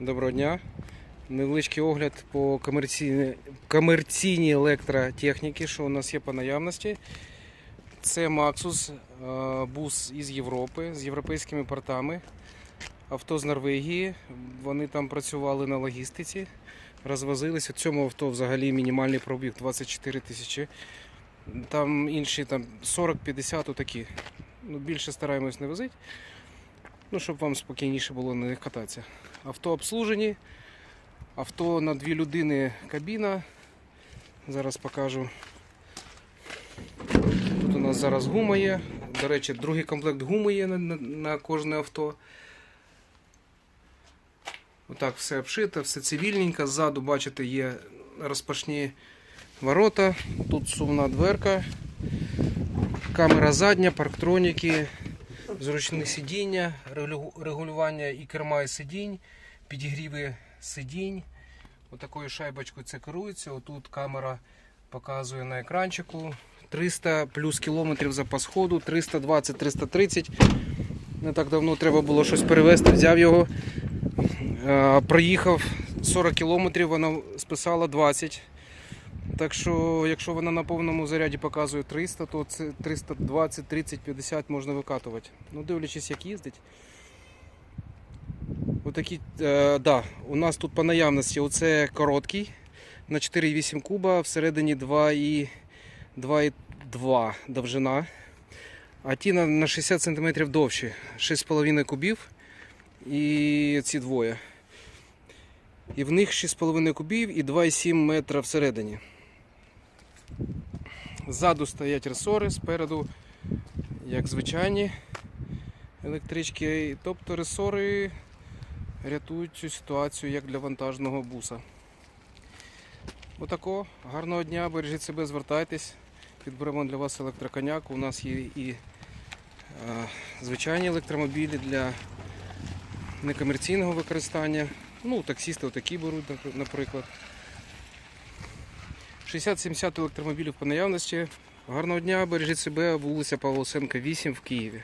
Доброго дня. Невеличкий огляд по комерційній, комерційній електротехніці, що у нас є по наявності. Це Maxus, е, бус із Європи, з європейськими портами. Авто з Норвегії. Вони там працювали на логістиці, розвозилися. В цьому авто взагалі мінімальний пробіг 24 тисячі. Там інші там 40-50 отакі. Ну, більше стараємось не возити. Ну, щоб вам спокійніше було на них кататися. Авто обслужені. Авто на дві людини кабіна. Зараз покажу. Тут у нас зараз гума є. До речі, другий комплект гуми є на, на, на кожне авто. Отак все обшито, все цивільненько. Ззаду, бачите, є розпашні ворота. Тут сумна дверка. Камера задня, парктроніки, зручне сидіння, регулювання і керма і сидінь, підігріви сидінь. Отакою шайбочкою це керується. Отут камера показує на екранчику. 300 плюс кілометрів запас ходу, 320-330. Не так давно треба було щось перевезти, взяв його. Е, Проїхав 40 кілометрів, вона списала 20. Так що, якщо вона на повному заряді показує 300, то це 320, 30, 50 можна викатувати. Ну, дивлячись, як їздить. Отакі, е, да, у нас тут по наявності оце короткий на 4,8 куба, всередині 2,2 2,2 довжина. А ті на, на 60 см довші, 6,5 кубів і ці двоє. І в них 6,5 кубів і 2,7 метра всередині. Ззаду стоять ресори, спереду, як звичайні електрички. Тобто ресори рятують цю ситуацію як для вантажного буса. Отако. Гарного дня, бережіть себе, звертайтесь. Підберемо для вас електроконяк. У нас є і е, звичайні електромобілі для некомерційного використання. Ну, таксісти отакі беруть, наприклад. 60-70 електромобілів по наявності. Гарного дня, бережіть себе, вулиця Павлосенка, 8 в Києві.